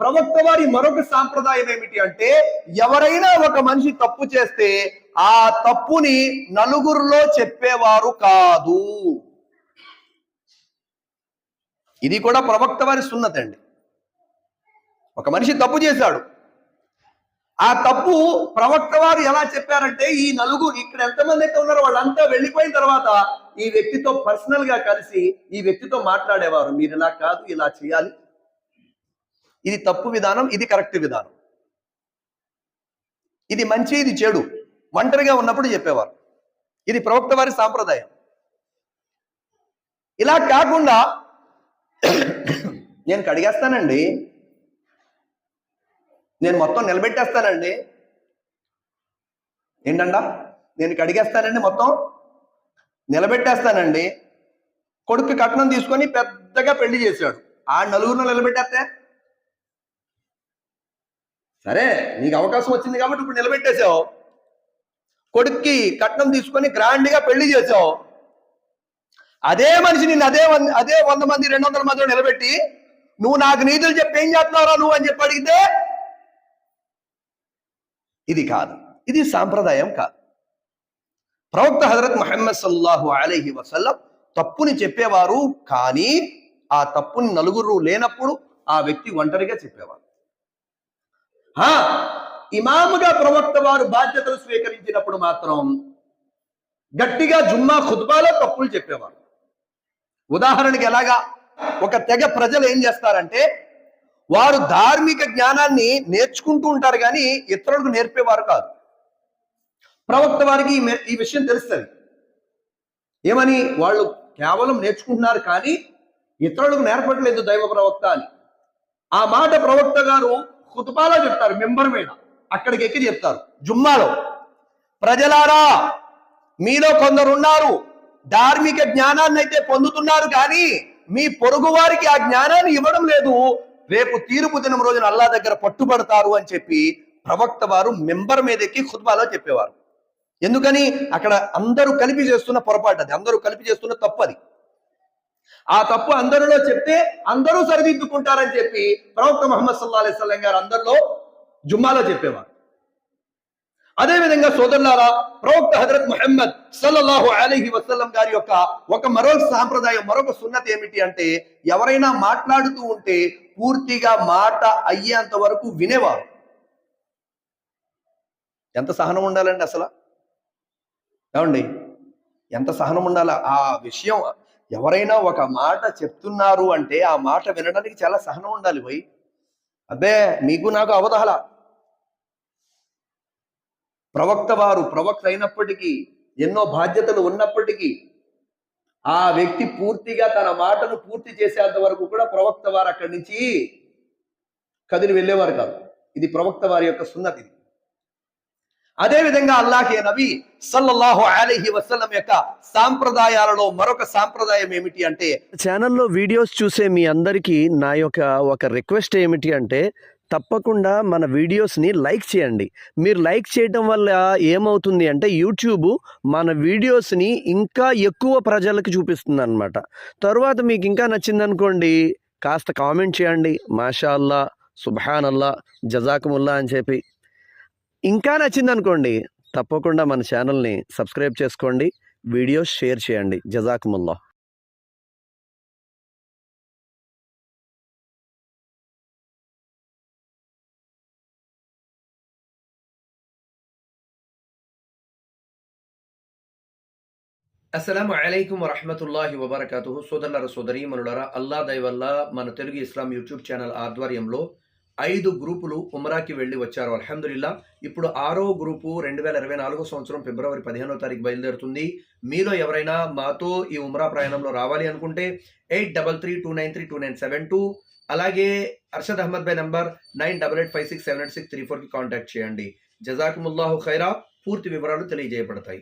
ప్రవక్త వారి మరొక సాంప్రదాయం ఏమిటి అంటే ఎవరైనా ఒక మనిషి తప్పు చేస్తే ఆ తప్పుని నలుగురిలో చెప్పేవారు కాదు. ఇది కూడా ప్రవక్త వారి సున్నతండి ఒక మనిషి తప్పు చేశాడు. ఆ తప్పు ప్రవక్త వారు ఎలా చెప్పారంటే ఈ నలుగురు ఇక్కడ ఎంతమంది అయితే ఉన్నారో వాళ్ళంతా వెళ్ళిపోయిన తర్వాత ఈ వ్యక్తితో పర్సనల్గా కలిసి ఈ వ్యక్తితో మాట్లాడేవారు. మీరు ఇలా కాదు ఇలా చేయాలి. ఇది తప్పు విధానం ఇది కరెక్ట్ విధానం. ఇది మంచి ఇది చెడు. ఒంటరిగా ఉన్నప్పుడు చెప్పేవారు. ఇది ప్రవక్త వారి సాంప్రదాయం. ఇలా కాకుండా నేను కడిగేస్తానండి. నేను మొత్తం నిలబెట్టేస్తానండి. ఏంటండా? నేను కడిగేస్తానండి మొత్తం. నిలబెట్టేస్తానండి. కొడుకు కట్నం తీసుకొని పెద్దగా పెళ్ళి చేశాడు. ఆ నలుగురిని నిలబెట్టేస్తే సరే నీకు అవకాశం వచ్చింది కాబట్టి ఇప్పుడు నిలబెట్టేశావు. కొడుక్కి కట్నం తీసుకొని గ్రాండ్గా పెళ్ళి చేసావు అదే మనిషి నిన్ను అదే వంద అదే వంద మంది రెండు వందల మందిలో నిలబెట్టి నువ్వు నాకు నీతులు చెప్పి ఏం చేస్తున్నావురా నువ్వు అని చెప్పి అడిగితే ఇది కాదు. ఇది సాంప్రదాయం కాదు. ప్రవక్త హజరత్ మహమ్మద్ సల్లాహు అలైహి వసల్లం తప్పుని చెప్పేవారు కానీ ఆ తప్పుని నలుగురు లేనప్పుడు ఆ వ్యక్తి ఒంటరిగా చెప్పేవారు. ఇమాముగా ప్రవక్త వారు బాధ్యతలు స్వీకరించినప్పుడు మాత్రం గట్టిగా జుమ్మా ఖుద్బాలో తప్పులు చెప్పేవారు. ఉదాహరణకి ఎలాగా ఒక తెగ ప్రజలు ఏం చేస్తారంటే వారు ధార్మిక జ్ఞానాన్ని నేర్చుకుంటూ ఉంటారు కానీ ఇతరులకు నేర్పేవారు కాదు. ప్రవక్త వారికి ఈ ఈ విషయం తెలుస్తుంది. ఏమని వాళ్ళు కేవలం నేర్చుకుంటున్నారు కానీ ఇతరులకు నేర్పట్లేదు దైవ ప్రవక్త అని. ఆ మాట ప్రవక్త గారు కుతుబాలో చెప్తారు మెంబర్ మీద. అక్కడికి ఎక్కి చెప్తారు. జుమ్మాలో ప్రజలారా మీలో కొందరు ఉన్నారు ధార్మిక జ్ఞానాన్ని అయితే పొందుతున్నారు కానీ మీ పొరుగు వారికి ఆ జ్ఞానాన్ని ఇవ్వడం లేదు. రేపు తీర్పు దినం రోజున అల్లా దగ్గర పట్టుబడతారు అని చెప్పి ప్రవక్త వారు మెంబర్ మీద ఎక్కి ఖుద్బాలో చెప్పేవారు. ఎందుకని? అక్కడ అందరూ కలిపి చేస్తున్న పొరపాటు అది. అందరూ కలిపి చేస్తున్న తప్పు అది. ఆ తప్పు అందరిలో చెప్తే అందరూ సరిదిద్దుకుంటారని చెప్పి ప్రవక్త మహమ్మద్ సల్లా అలైస్లం గారు అందరిలో జుమ్మాలో చెప్పేవారు. అదేవిధంగా సోదరులారా ప్రవక్త హజరత్ ముహమ్మద్ సల్లల్లాహు అలీహి వసల్లం గారి యొక్క ఒక మరొక సాంప్రదాయం మరొక సున్నతి ఏమిటి అంటే ఎవరైనా మాట్లాడుతూ ఉంటే పూర్తిగా మాట అయ్యేంత వరకు వినేవారు. ఎంత సహనం ఉండాలండి అసలు? ఏమండి? ఎంత సహనం ఉండాలి? ఆ విషయం ఎవరైనా ఒక మాట చెప్తున్నారు అంటే ఆ మాట వినడానికి చాలా సహనం ఉండాలి పోయి. అబ్బే మీకు నాకు అవదహల ప్రవక్త వారు ప్రవక్త అయినప్పటికీ ఎన్నో బాధ్యతలు ఉన్నప్పటికీ ఆ వ్యక్తి పూర్తిగా తన మాటను పూర్తి చేసేంత వరకు కూడా ప్రవక్త వారు అక్కడి నుంచి కదిలి వెళ్ళేవారు కాదు. ఇది ప్రవక్త వారి యొక్క సున్నతి. అదేవిధంగా అల్లాహే విధంగా నబీ సల్లల్లాహు అలీహి వసల్లం యొక్క సాంప్రదాయాలలో మరొక సాంప్రదాయం ఏమిటి అంటే ఛానల్లో వీడియోస్ చూసే మీ అందరికీ నా యొక్క ఒక రిక్వెస్ట్ ఏమిటి అంటే తప్పకుండా మన వీడియోస్ని లైక్ చేయండి. మీరు లైక్ చేయటం వల్ల ఏమవుతుంది అంటే యూట్యూబ్ మన వీడియోస్ని ఇంకా ఎక్కువ ప్రజలకు చూపిస్తుంది అనమాట తర్వాత మీకు ఇంకా నచ్చిందనుకోండి కాస్త కామెంట్ చేయండి. మాషా అల్లా సుబ్హాన్ అల్లా జజాకుముల్లా అని చెప్పి. ఇంకా నచ్చిందనుకోండి తప్పకుండా మన ఛానల్ని సబ్స్క్రైబ్ చేసుకోండి వీడియోస్ షేర్ చేయండి. జజాకుముల్లా. అస్సలం అలైకుం వరహమతుల్లాహి వబర్కతు సోదరులర సోదరి మనులరా అల్లా దయవల్ల మన తెలుగు ఇస్లాం యూట్యూబ్ ఛానల్ ఆధ్వర్యంలో ఐదు గ్రూపులు ఉమ్రాకి వెళ్ళి వచ్చారు. అల్హమ్దుల్లా ఇప్పుడు ఆరో గ్రూపు రెండు వేల ఇరవై నాలుగో సంవత్సరం ఫిబ్రవరి పదిహేనో తారీఖు బయలుదేరుతుంది. మీలో ఎవరైనా మాతో ఈ ఉమ్రా ప్రయాణంలో రావాలి అనుకుంటే eight double three two nine three two nine seven two అలాగే Arshad Ahmed by number nine double eight five six seven eight six three ఫోర్కి కాంటాక్ట్ చేయండి. జజాకుముల్లాహు ఖైరా పూర్తి వివరాలు తెలియజేయబడతాయి.